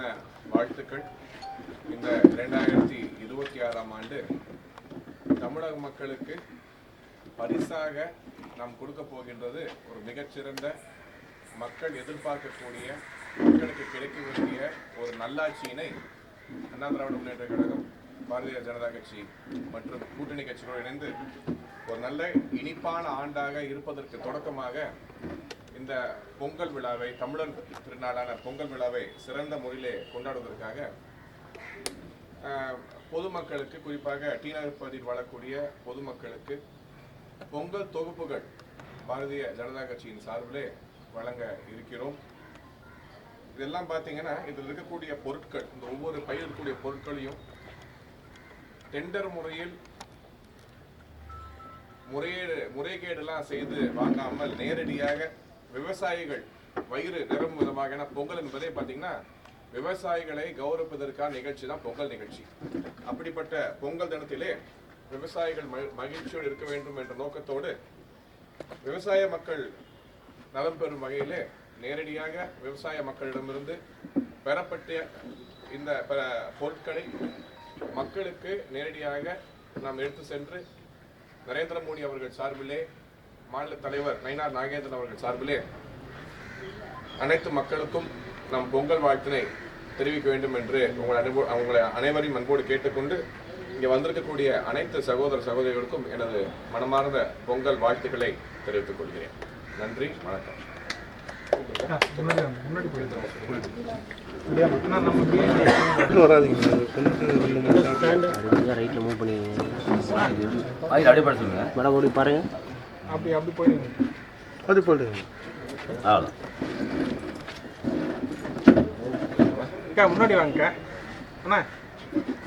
தின வாழ்த்துக்கள். இந்த இரண்டாயிரத்தி இருபத்தி ஆறாம் ஆண்டு தமிழக மக்களுக்கு பரிசாக நாம் கொடுக்க போகின்றது ஒரு மிகச்சிறந்த மக்கள் எதிர்பார்க்கக்கூடிய மக்களுக்கு கிடைக்க வேண்டிய ஒரு நல்லாட்சியினை அண்ணா திராவிட முன்னேற்ற கழகம் பாரதிய ஜனதா கட்சி மற்றும் கூட்டணி கட்சிகளோடு இணைந்து ஒரு நல்ல இனிப்பான ஆண்டாக இருப்பதற்கு தொடக்கமாக இந்த பொங்கல் விழாவை தமிழர் திருநாளான பொங்கல் விழாவை சிறந்த முறையிலே கொண்டாடுவதற்காக ஆஹ், பொதுமக்களுக்கு குறிப்பாக டி நகர் பகுதியில் வாழக்கூடிய பொதுமக்களுக்கு பொங்கல் தொகுப்புகள் பாரதிய ஜனதா கட்சியின் சார்பிலே வழங்க இருக்கிறோம். இதெல்லாம் பார்த்தீங்கன்னா இதில் இருக்கக்கூடிய பொருட்கள் இந்த ஒவ்வொரு பையில் இருக்கக்கூடிய பொருட்களையும் டெண்டர் முறையில் முறையீடு முறைகேடுலாம் செய்து வாங்காமல் நேரடியாக விவசாயிகள் வயிறு நிரம்பும் விதமாக ஏன்னா பொங்கல் என்பதே பார்த்தீங்கன்னா விவசாயிகளை கௌரவிப்பதற்கான நிகழ்ச்சி தான் பொங்கல் நிகழ்ச்சி. அப்படிப்பட்ட பொங்கல் தினத்திலே விவசாயிகள் மகி- மகிழ்ச்சியோடு இருக்க வேண்டும் என்ற நோக்கத்தோடு விவசாய மக்கள் நலம் பெறும் வகையிலே நேரடியாக விவசாய மக்களிடமிருந்து பெறப்பட்ட இந்த பல பொருட்களை மக்களுக்கு நேரடியாக நாம் எடுத்து சென்று நரேந்திர மோடி அவர்கள் சார்பிலே மாநில தலைவர் நயினார் நாகேந்திரன் அவர்கள் சார்பிலே அனைத்து மக்களுக்கும் நம் பொங்கல் வாழ்த்தினை தெரிவிக்க வேண்டும் என்று உங்களை அனுபவ உங்களை அனைவரையும் அன்போடு கேட்டுக்கொண்டு இங்கே வந்திருக்கக்கூடிய அனைத்து சகோதர சகோதரிகளுக்கும் எனது மனமார்ந்த பொங்கல் வாழ்த்துக்களை தெரிவித்துக் கொள்கிறேன். நன்றி வணக்கம். வராதிங்க. மேடம் ஓடி பாருங்க. அப்படி அப்படி போயிடுங்க. அது போடுங்க அவ்வளோ அக்கா முன்னாடி வாங்கக்கா. அண்ணா.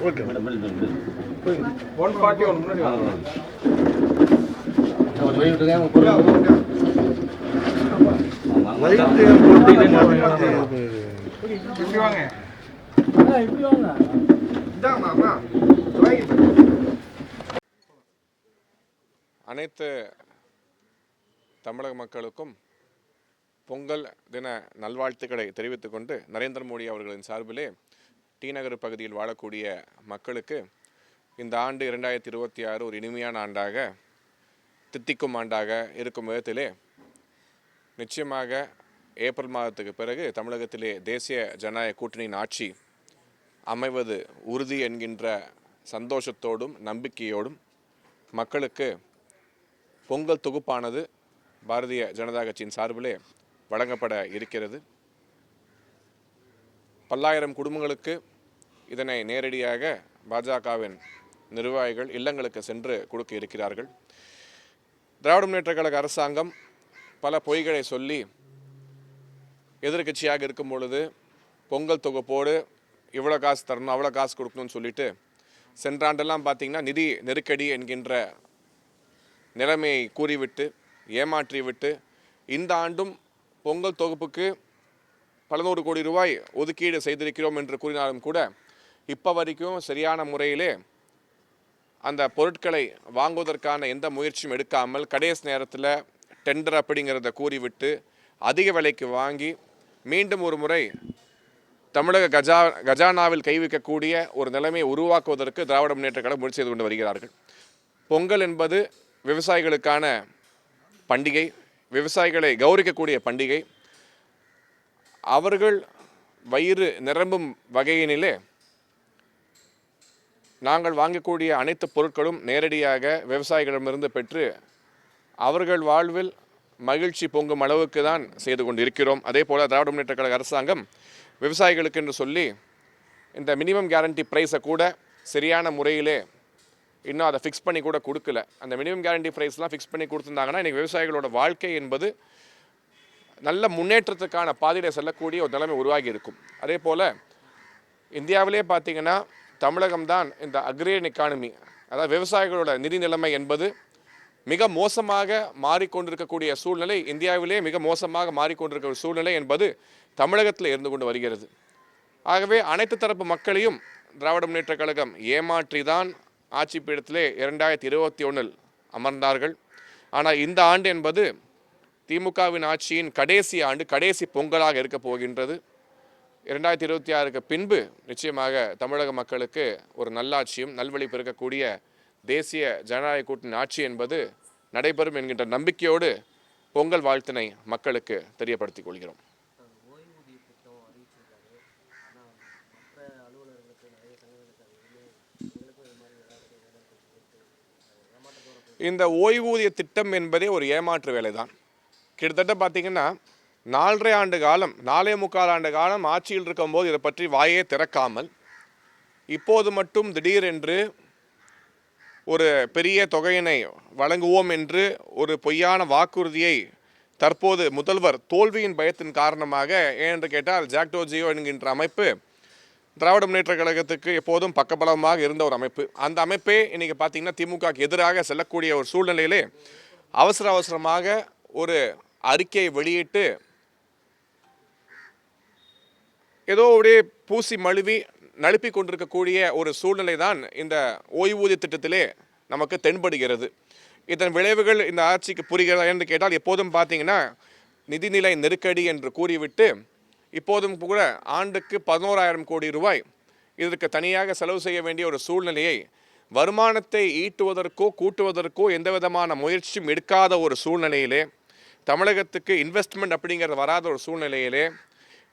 Okay. Madam one forty one முன்னாடி வாங்க. லைட்டு போட்டு இப்படி வாங்க. அனைத்து தமிழக மக்களுக்கும் பொங்கல் தின நல்வாழ்த்துக்களை தெரிவித்துக் கொண்டு நரேந்திர மோடி அவர்களின் சார்பிலே டி நகர் பகுதியில் வாழக்கூடிய மக்களுக்கு இந்த ஆண்டு இரண்டாயிரத்தி இருபத்தி ஆறு ஒரு இனிமையான ஆண்டாக தித்திக்கும் ஆண்டாக இருக்கும் விதத்திலே நிச்சயமாக ஏப்ரல் மாதத்துக்கு பிறகு தமிழகத்திலே தேசிய ஜனநாயக கூட்டணியின் ஆட்சி அமைவது உறுதி என்கின்ற சந்தோஷத்தோடும் நம்பிக்கையோடும் மக்களுக்கு பொங்கல் தொகுப்பானது பாரதிய ஜனதா கட்சியின் சார்பிலே வழங்கப்பட இருக்கிறது. பல்லாயிரம் குடும்பங்களுக்கு இதனை நேரடியாக பாஜகவின் நிர்வாகிகள் இல்லங்களுக்கு சென்று கொடுக்க இருக்கிறார்கள். திராவிட முன்னேற்ற கழக அரசாங்கம் பல பொய்களை சொல்லி எதிர்க்கட்சியாக இருக்கும் பொழுது பொங்கல் தொகுப்போடு இவ்வளோ காசு தரணும் அவ்வளோ காசு கொடுக்கணும்னு சொல்லிட்டு சென்ற ஆண்டெல்லாம் பார்த்தீங்கன்னா நிதி நெருக்கடி என்கின்ற நிலைமையை கூறிவிட்டு ஏமாற்றிவிட்டு இந்த ஆண்டும் பொங்கல் தொகுப்புக்கு பல நூறு கோடி ரூபாய் ஒதுக்கீடு செய்திருக்கிறோம் என்று கூறினாலும் கூட இப்போ வரைக்கும் சரியான முறையிலே அந்த பொருட்களை வாங்குவதற்கான எந்த முயற்சியும் எடுக்காமல் கடைசி நேரத்தில் டெண்டர் அப்படிங்கிறத கூறிவிட்டு அதிக விலைக்கு வாங்கி மீண்டும் ஒரு முறை தமிழக கஜா கஜானாவில் கைவிக்கக்கூடிய ஒரு நிலைமையை உருவாக்குவதற்கு திராவிட முன்னேற்ற கழகம் முயற்சி செய்து கொண்டு வருகிறார்கள். பொங்கல் என்பது விவசாயிகளுக்கான பண்டிகை விவசாயிகளை கௌரவிக்கக்கூடிய பண்டிகை. அவர்கள் வயிறு நிரம்பும் வகையினிலே நாங்கள் வாங்கக்கூடிய அனைத்து பொருட்களும் நேரடியாக விவசாயிகளிடமிருந்து பெற்று அவர்கள் வாழ்வில் மகிழ்ச்சி பொங்கும் அளவுக்கு தான் செய்து கொண்டு இருக்கிறோம் அதே போல் திராவிட முன்னேற்ற கழக அரசாங்கம் விவசாயிகளுக்கு என்று சொல்லி இந்த மினிமம் கேரண்டி ப்ரைஸை கூட சரியான முறையிலே இன்னும் அதை ஃபிக்ஸ் பண்ணி கூட கொடுக்கல. அந்த மினிமம் கேரண்டி ப்ரைஸ்லாம் ஃபிக்ஸ் பண்ணி கொடுத்துருந்தாங்கன்னா இன்றைக்கி விவசாயிகளோட வாழ்க்கை என்பது நல்ல முன்னேற்றத்துக்கான பாதையில் செல்லக்கூடிய ஒரு நிலைமை உருவாகி இருக்கும். அதே போல் இந்தியாவிலே பார்த்தீங்கன்னா தமிழகம் தான் இந்த அக்ரேன் எக்கானமி அதாவது விவசாயிகளோட நிதி நிலைமை என்பது மிக மோசமாக மாறிக்கொண்டிருக்கக்கூடிய சூழ்நிலை இந்தியாவிலே மிக மோசமாக மாறிக்கொண்டிருக்கிற சூழ்நிலை என்பது தமிழகத்தில் இருந்து கொண்டு வருகிறது. ஆகவே அனைத்து தரப்பு மக்களையும் திராவிட முன்னேற்ற கழகம் ஏமாற்றி தான் ஆட்சி பீடத்திலே இரண்டாயிரத்தி இருபத்தி ஒன்றில் அமர்ந்தார்கள். ஆனால் இந்த ஆண்டு என்பது திமுகவின் ஆட்சியின் கடைசி ஆண்டு கடைசி பொங்கலாக இருக்க போகின்றது. இரண்டாயிரத்தி இருபத்தி ஆறுக்கு பின்பு நிச்சயமாக தமிழக மக்களுக்கு ஒரு நல்லாட்சியும் நல்வழி பெருக்கக்கூடிய தேசிய ஜனநாயக கூட்டணி ஆட்சி என்பது நடைபெறும் என்கின்ற நம்பிக்கையோடு பொங்கல் வாழ்த்தினை மக்களுக்கு தெரியப்படுத்திக் கொள்கிறோம். இந்த ஓய்வூதிய திட்டம் என்பதே ஒரு ஏமாற்று வேலை தான் கிட்டத்தட்ட பார்த்தீங்கன்னா நாலரை ஆண்டு காலம் நாலே முக்கால் ஆண்டு காலம் ஆட்சியில் இருக்கும்போது இதை பற்றி வாயே திறக்காமல் இப்போது மட்டும் திடீரென்று ஒரு பெரிய தொகையினை வழங்குவோம் என்று ஒரு பொய்யான வாக்குறுதியை தற்போது முதல்வர் தோல்வியின் பயத்தின் காரணமாக ஏனென்று கேட்டால் ஜாக்டோ ஜியோ என்கின்ற அமைப்பு திராவிட முன்னேற்ற கழகத்துக்கு எப்போதும் பக்கபலமாக இருந்த ஒரு அமைப்பு. அந்த அமைப்பே இன்றைக்கி பார்த்திங்கன்னா திமுகக்கு எதிராக செல்லக்கூடிய ஒரு சூழ்நிலையிலே அவசர அவசரமாக ஒரு அறிக்கையை வெளியிட்டு ஏதோ அப்படியே பூசி மழுவி நழுப்பி கொண்டிருக்கக்கூடிய ஒரு சூழ்நிலை தான் இந்த ஓய்வூதிய திட்டத்திலே நமக்கு தென்படுகிறது. இதன் விளைவுகள் இந்த ஆட்சிக்கு புரிகிறதா என்று கேட்டால் எப்போதும் பார்த்தீங்கன்னா நிதிநிலை நெருக்கடி என்று கூறிவிட்டு இப்போதும் கூட ஆண்டுக்கு பதினோராயிரம் கோடி ரூபாய். இதற்கு தனியாக செலவு செய்ய வேண்டிய ஒரு சூழ்நிலையை வருமானத்தை ஈட்டுவதற்கோ கூட்டுவதற்கோ எந்த விதமான முயற்சியும் எடுக்காத ஒரு சூழ்நிலையிலே தமிழகத்துக்கு இன்வெஸ்ட்மெண்ட் அப்படிங்கிறது வராத ஒரு சூழ்நிலையிலே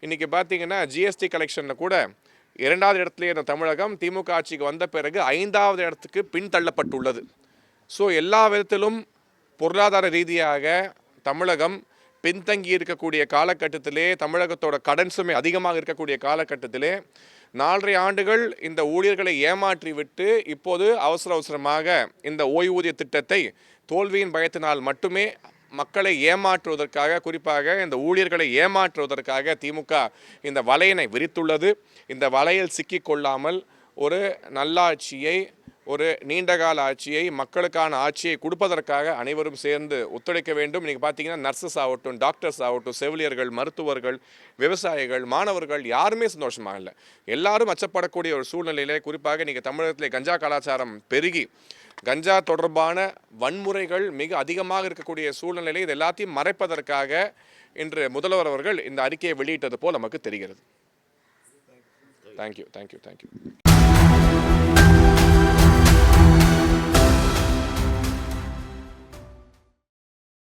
இன்றைக்கி பார்த்தீங்கன்னா ஜிஎஸ்டி கலெக்ஷனில் கூட இரண்டாவது இடத்துலேயே இருந்த தமிழகம் திமுக ஆட்சிக்கு வந்த பிறகு ஐந்தாவது இடத்துக்கு பின்தள்ளப்பட்டுள்ளது. ஸோ எல்லா விதத்திலும் பொருளாதார ரீதியாக தமிழகம் பின்தங்கி இருக்கக்கூடிய காலகட்டத்திலே தமிழகத்தோட கடன் சுமை அதிகமாக இருக்கக்கூடிய காலகட்டத்திலே நாலரை ஆண்டுகள் இந்த ஊழியர்களை ஏமாற்றி விட்டு இப்போது அவசர அவசரமாக இந்த ஓய்வூதிய திட்டத்தை தோல்வியின் பயத்தினால் மட்டுமே மக்களை ஏமாற்றுவதற்காக குறிப்பாக இந்த ஊழியர்களை ஏமாற்றுவதற்காக திமுக இந்த வலையினை விரித்துள்ளது. இந்த வலையில் சிக்கிக்கொள்ளாமல் ஒரு நல்லாட்சியை ஒரு நீண்டகால ஆட்சியை மக்களுக்கான ஆட்சியை கொடுப்பதற்காக அனைவரும் சேர்ந்து ஒத்துழைக்க வேண்டும். நீங்கள் பார்த்தீங்கன்னா நர்சஸ் ஆகட்டும் டாக்டர்ஸ் ஆகட்டும் செவிலியர்கள் மருத்துவர்கள் விவசாயிகள் மாணவர்கள் யாருமே சந்தோஷமாக இல்லை. எல்லாரும் அச்சப்படக்கூடிய ஒரு சூழ்நிலையிலே குறிப்பாக நீங்கள் தமிழகத்தில் கஞ்சா கலாச்சாரம் பெருகி கஞ்சா தொடர்பான வன்முறைகள் மிக அதிகமாக இருக்கக்கூடிய சூழ்நிலையில் இது எல்லாத்தையும் மறைப்பதற்காக இன்று முதல்வர் அவர்கள் இந்த அறிக்கையை வெளியிட்டது போல் நமக்கு தெரிகிறது. Thank you thank you thank you